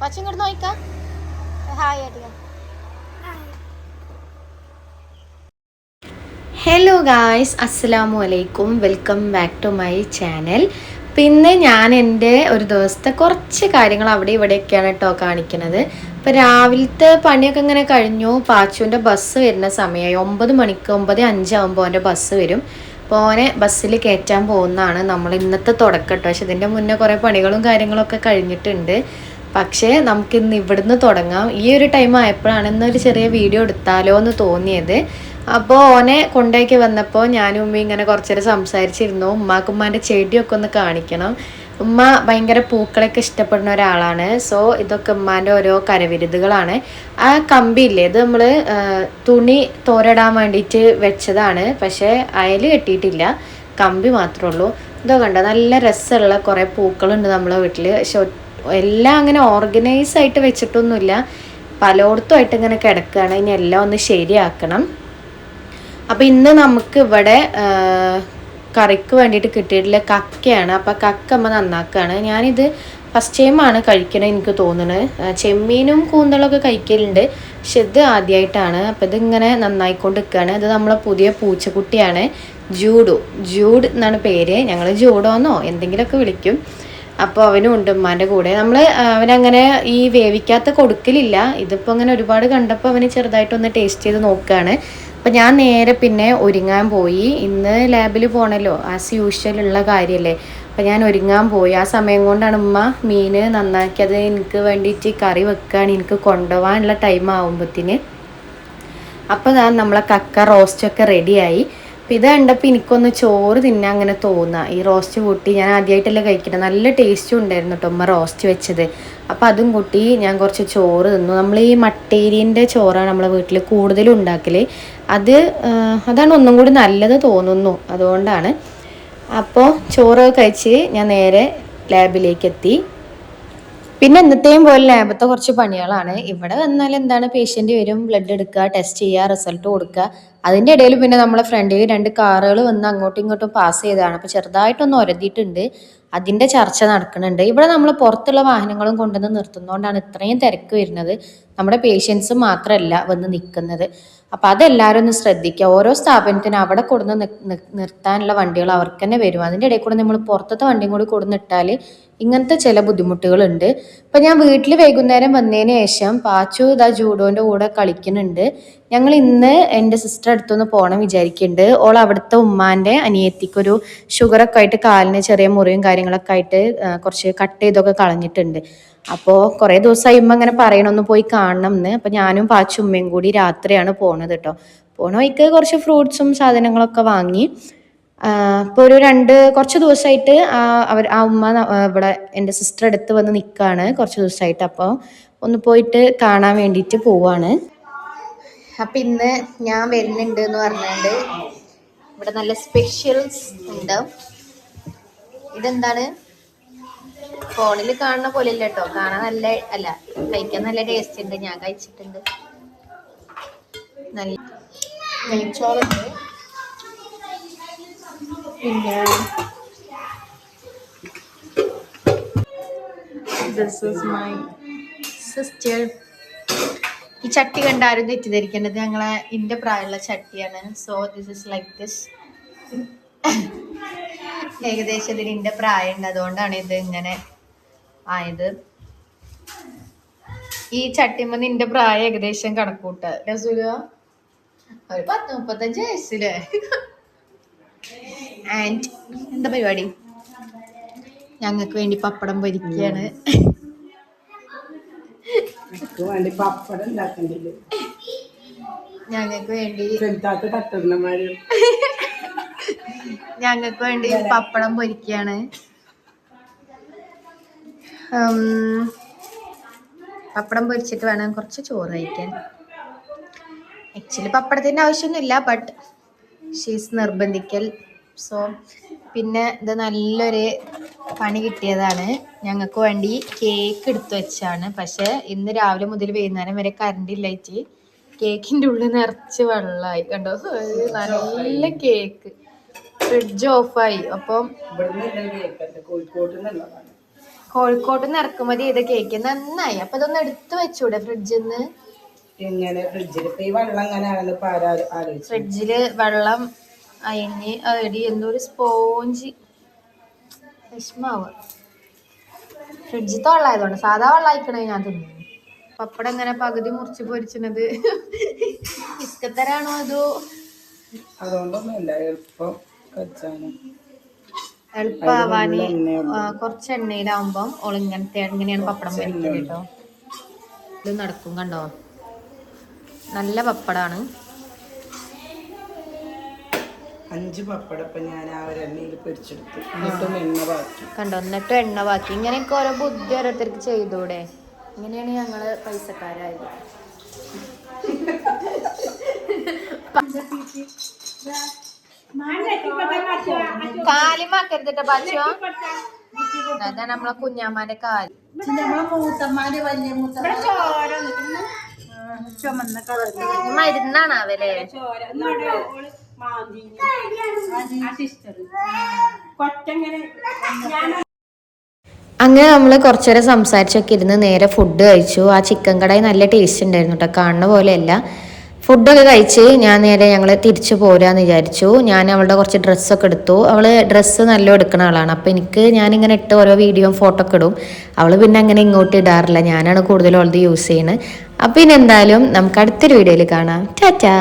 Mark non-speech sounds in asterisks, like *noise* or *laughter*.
പച്ച ഇങ്ങോട്ട് നോക്കാം ഹായ് അടിക്കാം ഹലോ ഗായ്സ് അസ്സലാമു അലൈക്കും. Welcome back to my channel പിന്നെ ഞാൻ എന്റെ ഒരു ദിവസത്തെ കുറച്ച് കാര്യങ്ങൾ അവിടെ ഇവിടെയൊക്കെയാണ് കേട്ടോ കാണിക്കുന്നത് ഇപ്പം രാവിലത്തെ പണിയൊക്കെ ഇങ്ങനെ കഴിഞ്ഞു? പാച്ചുവിന്റെ ബസ് വരുന്ന സമയമായി. ഒമ്പത് മണിക്ക് ഒമ്പത് അഞ്ചാകുമ്പോൾ അവന്റെ ബസ് വരും. അപ്പോൾ അവനെ ബസ്സിൽ കയറ്റാൻ പോകുന്നതാണ് നമ്മൾ ഇന്നത്തെ തുടക്കം കേട്ടോ പക്ഷെ ഇതിന്റെ മുന്നേ കുറേ പണികളും കാര്യങ്ങളൊക്കെ കഴിഞ്ഞിട്ടുണ്ട്. പക്ഷേ നമുക്ക് ഇന്ന് ഇവിടുന്ന് തുടങ്ങാം. ഈ ഒരു ടൈം ആയപ്പോഴാണ് ഇന്നൊരു ചെറിയ വീഡിയോ എടുത്താലോ എന്ന് തോന്നിയത്. അപ്പോൾ ഓനെ കൊണ്ടേക്ക് വന്നപ്പോൾ ഞാനും ഉമ്മയും ഇങ്ങനെ കുറച്ചു നേരം സംസാരിച്ചിരുന്നു. ഉമ്മാക്ക് ഉമ്മാന്റെ ചെടിയൊക്കെ ഒന്ന് കാണിക്കണം. ഉമ്മ ഭയങ്കര പൂക്കളൊക്കെ ഇഷ്ടപ്പെടുന്ന ഒരാളാണ്. സോ ഇതൊക്കെ ഉമ്മാന്റെ ഓരോ കരവിരുതുകളാണ്. ആ കമ്പിയില്ലേ ഇത് നമ്മൾ തുണി തോരടാൻ വേണ്ടിയിട്ട് വെച്ചതാണ്. പക്ഷേ അയൽ കെട്ടിയിട്ടില്ല. കമ്പി മാത്രമേ ഉള്ളൂ. ഇതൊക്കെ കണ്ടോ നല്ല രസമുള്ള കുറേ പൂക്കളുണ്ട് നമ്മളെ വീട്ടിൽ പക്ഷെ എല്ലാം അങ്ങനെ ഓർഗനൈസ് ആയിട്ട് വെച്ചിട്ടൊന്നുമില്ല. പലയിടത്തുമായിട്ട് ഇങ്ങനെ കിടക്കുകയാണ്. ഇനി എല്ലാം ഒന്ന് ശരിയാക്കണം. അപ്പം ഇന്ന് നമുക്ക് ഇവിടെ കറിക്ക് വേണ്ടിയിട്ട് കിട്ടിയിട്ടുള്ള കക്കയാണ്. അപ്പം കക്ക അമ്മ നന്നാക്കുകയാണ്. ഞാനിത് ഫസ്റ്റ് ടൈമാണ് കഴിക്കണത് എനിക്ക് തോന്നുന്നത്. ചെമ്മീനും കൂന്തളൊക്കെ കഴിക്കലുണ്ട്. പക്ഷെ ഇത് ആദ്യമായിട്ടാണ് അപ്പം ഇതിങ്ങനെ നന്നായിക്കൊണ്ട് നിൽക്കുകയാണ് ഇത് നമ്മളെ പുതിയ പൂച്ചക്കുട്ടിയാണ്. ജൂഡു. ജൂഡ് എന്നാണ് പേര്. ഞങ്ങൾ ജൂഡോന്നോ? എന്തെങ്കിലുമൊക്കെ വിളിക്കും. അപ്പോൾ അവനും ഉണ്ട് ഉമ്മാന്റെ കൂടെ. നമ്മൾ അവനങ്ങനെ ഈ വേവിക്കാത്ത കൊടുക്കലില്ല. ഇതിപ്പോൾ അങ്ങനെ ഒരുപാട് കണ്ടപ്പോൾ അവന് ചെറുതായിട്ടൊന്ന് ടേസ്റ്റ് ചെയ്ത് നോക്കുകയാണ് അപ്പം ഞാൻ നേരെ പിന്നെ ഒരുങ്ങാൻ പോയി. ഇന്ന് ലാബിൽ പോകണല്ലോ ആസ് യൂഷ്വൽ ഉള്ള കാര്യമല്ലേ അപ്പം ഞാൻ ഒരുങ്ങാൻ പോയി. ആ സമയം കൊണ്ടാണ് ഉമ്മ മീൻ നന്നാക്കിയത് എനിക്ക് വേണ്ടിയിട്ട് കറി വെക്കുകയാണ് എനിക്ക് കൊണ്ടുപോകാനുള്ള ടൈം ആകുമ്പോഴത്തേന് അപ്പോൾ ഞാൻ നമ്മളെ കക്ക റോസ്റ്റൊക്കെ റെഡിയായി അപ്പം ഇത് കണ്ടപ്പോൾ എനിക്കൊന്ന് ചോറ് തിന്നാൻ അങ്ങനെ തോന്നുക ഈ റോസ്റ്റ് കൂട്ടി ഞാൻ ആദ്യമായിട്ടല്ലേ കഴിക്കണം. നല്ല ടേസ്റ്റും ഉണ്ടായിരുന്നു കേട്ടോ ഉമ്മ റോസ്റ്റ് വെച്ചത്. അപ്പോൾ അതും കൂട്ടി ഞാൻ കുറച്ച് ചോറ് തിന്നു. നമ്മൾ ഈ മട്ടേരിന്റെ ചോറാണ് നമ്മളെ വീട്ടിൽ കൂടുതലും ഉണ്ടാക്കൽ അത് അതാണ് ഒന്നും കൂടി നല്ലത് തോന്നുന്നു. അതുകൊണ്ടാണ്. അപ്പോൾ ചോറ് കഴിച്ച് ഞാൻ നേരെ ലാബിലേക്ക് എത്തി. പിന്നെ എന്നത്തെയും പോലെ ലാബത്തെ കുറച്ച് പണികളാണ്. ഇവിടെ വന്നാൽ എന്താണ് പേഷ്യന്റ് വരും ബ്ലഡ് എടുക്കുക ടെസ്റ്റ് ചെയ്യുക റിസൾട്ട് കൊടുക്കുക. അതിന്റെ ഇടയിൽ പിന്നെ നമ്മളെ ഫ്രണ്ടിൽ രണ്ട് കാറുകൾ വന്ന് അങ്ങോട്ടും ഇങ്ങോട്ടും പാസ് ചെയ്തതാണ്. അപ്പോൾ ചെറുതായിട്ടൊന്ന് ഒരതിയിട്ടുണ്ട്. അതിന്റെ ചർച്ച നടക്കുന്നുണ്ട്. ഇവിടെ നമ്മൾ പുറത്തുള്ള വാഹനങ്ങളും കൊണ്ടുവന്ന് നിർത്തുന്നതുകൊണ്ടാണ് ഇത്രയും തിരക്ക് വരുന്നത്. നമ്മുടെ പേഷ്യൻസ് മാത്രമല്ല വന്ന് നിൽക്കുന്നത്. അപ്പോൾ അതെല്ലാരും ഒന്ന് ശ്രദ്ധിക്കുക. ഓരോ സ്ഥാപനത്തിനും അവിടെ കൊടുന്ന് നിർത്താനുള്ള വണ്ടികൾ അവർക്ക് തന്നെ വരും. അതിന്റെ ഇടയിൽ കൂടെ നമ്മൾ പുറത്തത്തെ വണ്ടിയും കൂടി കൊടുന്നിട്ടാൽ ഇങ്ങനത്തെ ചില ബുദ്ധിമുട്ടുകളുണ്ട്. ഇപ്പം ഞാൻ വീട്ടിൽ വൈകുന്നേരം വന്നതിന് ശേഷം പാച്ചു ഇതാ ജൂഡോന്റെ കൂടെ കളിക്കുന്നുണ്ട്. ഞങ്ങൾ ഇന്ന് എന്റെ സിസ്റ്റർ അടുത്തൊന്ന് പോകണം വിചാരിക്കുന്നുണ്ട്. ഓൾ അവിടുത്തെ ഉമ്മാന്റെ അനിയത്തിക്കൊരു ഷുഗറൊക്കെ ആയിട്ട് കാലിന് ചെറിയ മുറിയും കാര്യങ്ങളൊക്കെ ആയിട്ട് കുറച്ച് കട്ട് ചെയ്തൊക്കെ കളഞ്ഞിട്ടുണ്ട്. അപ്പോൾ കുറേ ദിവസമായി ഉമ്മ ഇങ്ങനെ പറയണമെന്ന് പോയി കാണണം എന്ന്. അപ്പം ഞാനും പാച്ചും ഉമ്മയും കൂടി രാത്രിയാണ് പോണത് കേട്ടോ പോണ വഴിക്ക് കുറച്ച് ഫ്രൂട്ട്സും സാധനങ്ങളൊക്കെ വാങ്ങി. ഇപ്പോൾ ഒരു രണ്ട് കുറച്ച് ദിവസമായിട്ട് ആ അവർ ആ ഉമ്മ ഇവിടെ എന്റെ സിസ്റ്റർ അടുത്ത് വന്ന് നിൽക്കുകയാണ് കുറച്ച് ദിവസമായിട്ട് അപ്പോൾ ഒന്ന് പോയിട്ട് കാണാൻ വേണ്ടിയിട്ട് പോവാണ്. അപ്പം ഇന്ന് ഞാൻ വരുന്നുണ്ട് എന്ന് പറഞ്ഞുകൊണ്ട് ഇവിടെ നല്ല സ്പെഷ്യൽസ് ഉണ്ട്. ഇതെന്താണ്? ഫോണിൽ കാണുന്ന പോലെ ഇല്ല കേട്ടോ കാണാൻ നല്ല അല്ല കഴിക്കാൻ നല്ല ടേസ്റ്റ് ഉണ്ട്. ഞാൻ കഴിച്ചിട്ടുണ്ട്. നല്ല നെയ്ച്ചോറുണ്ട്. പിന്നെ മൈ സിസ്റ്റർ ഈ ചട്ടി കണ്ട ആരും തെറ്റിദ്ധരിക്കേണ്ടത്? ഞങ്ങളെ ഇന്റെ പ്രായമുള്ള ചട്ടിയാണ്. So this is like this ഏകദേശം ഇതിന് ഇന്റെ പ്രായമുണ്ട് അതുകൊണ്ടാണ് ഇത് ഇങ്ങനെ ആയത്. ഈ ചട്ടിമ്മ നിന്റെ പ്രായം ഏകദേശം കണക്കൂട്ട. രസൂല ഒരു പത്ത് മുപ്പത്തഞ്ച് വയസ്സില്ലേ ആൻഡ് എന്താ പരിപാടി? ഞങ്ങൾക്ക് വേണ്ടി പപ്പടം പൊരിക്കുകയാണ് ഞങ്ങൾക്ക് വേണ്ടി ഞങ്ങൾക്ക് വേണ്ടി പപ്പടം പൊരിക്കുകയാണ് പപ്പടം പൊരിച്ചിട്ട് വേണം കുറച്ച് ചോറ് കഴിക്കാൻ. ആക്ച്വലി പപ്പടത്തിന്റെ ആവശ്യമൊന്നുമില്ല ബട്ട് ഷീസ് നിർബന്ധിക്കൽ. സോ പിന്നെ ഇത് നല്ലൊരു പണി കിട്ടിയതാണ്. ഞങ്ങൾക്ക് വേണ്ടി കേക്ക് എടുത്തു വെച്ചാണ്. പക്ഷേ ഇന്ന് രാവിലെ മുതൽ വൈകുന്നേരം വരെ കറണ്ട് ഇല്ലായിട്ട് കേക്കിന്റെ ഉള്ളിൽ നിറച്ച് വെള്ളമായി. കണ്ടോ? നല്ല കേക്ക് ഫ്രിഡ്ജ് ഓഫായി അപ്പം കോഴിക്കോട്ട് നിന്ന് ഇറക്കുമതി ചെയ്ത കേക്ക് നന്നായി. അപ്പൊ ഇതൊന്ന് എടുത്തു വെച്ചൂടെ ഫ്രിഡ്ജിൽ നിന്ന് എങ്ങനെ ഫ്രിഡ്ജിൽ ഇപ്പൊ ഈ വെള്ളം ഇപ്പൊ ഫ്രിഡ്ജിൽ വെള്ളം അയഞ്ഞ് അടി എന്തോ ഒരു സ്പോഞ്ച് വിഷമാവ്. ഫ്രിഡ്ജ് വെള്ളമായതുകൊണ്ട് സാധാ വെള്ളം അയക്കണേ ഞാൻ തിന്നു പപ്പടം ഇങ്ങനെ പകുതി മുറിച്ച് പൊരിച്ചത് *laughs* ഇഷ്ടത്തരാണോ അതോ? അതുകൊണ്ടൊന്നുമില്ല. എളുപ്പം. കച്ചാനും എളുപ്പമാവാന് കുറച്ച് എണ്ണയിലാവുമ്പം ഓൾ ഇങ്ങനത്തെ ഇങ്ങനെയാണ് പപ്പടം പൊരിക്കുന്നത് കേട്ടോ. ഇത് നടക്കും കണ്ടോ? നല്ല പപ്പടാണ്. അഞ്ച് പപ്പടം ഞാൻ ആ ഒരു എണ്ണയിൽ പൊരിച്ചെടുത്തു. എന്നിട്ടും എണ്ണ ബാക്കി. കണ്ടോ? എന്നിട്ട് എണ്ണ ബാക്കി. ഇങ്ങനെയൊക്കെ ഓരോ ബുദ്ധി ഓരോരുത്തർക്ക് ചെയ്തൂടെ. ഇങ്ങനെയാണ് ഞങ്ങൾ പൈസക്കാരായത്. *laughs* കാലിമാക്കരുതിട്ട അതാ നമ്മളെ കുഞ്ഞാമാന്റെ കാൽ. മരുന്നാണ് അവരെ. അങ്ങനെ നമ്മൾ കുറച്ചേരം സംസാരിച്ചൊക്കെ ഇരുന്ന് നേരെ ഫുഡ് കഴിച്ചു. ആ ചിക്കൻ കടായി നല്ല ടേസ്റ്റ് ഉണ്ടായിരുന്നു കേട്ടോ കാണുന്ന പോലെയല്ല. ഫുഡൊക്കെ കഴിച്ച് ഞാൻ നേരെ ഞങ്ങൾ തിരിച്ചു പോരാന്ന് വിചാരിച്ചു. ഞാൻ അവളുടെ കുറച്ച് ഡ്രസ്സൊക്കെ എടുത്തു. അവൾ ഡ്രസ്സ് നല്ല എടുക്കുന്ന ആളാണ്. അപ്പോൾ എനിക്ക് ഞാനിങ്ങനെ ഇട്ട് ഓരോ വീഡിയോയും ഫോട്ടോ ഒക്കെ ഇടും. അവൾ പിന്നെ അങ്ങനെ ഇങ്ങോട്ട് ഇടാറില്ല. ഞാനാണ് കൂടുതലും അവളത് യൂസ് ചെയ്യുന്നത് അപ്പോൾ ഇനി എന്തായാലും നമുക്ക് അടുത്തൊരു വീഡിയോയിൽ കാണാം. ടാറ്റാ.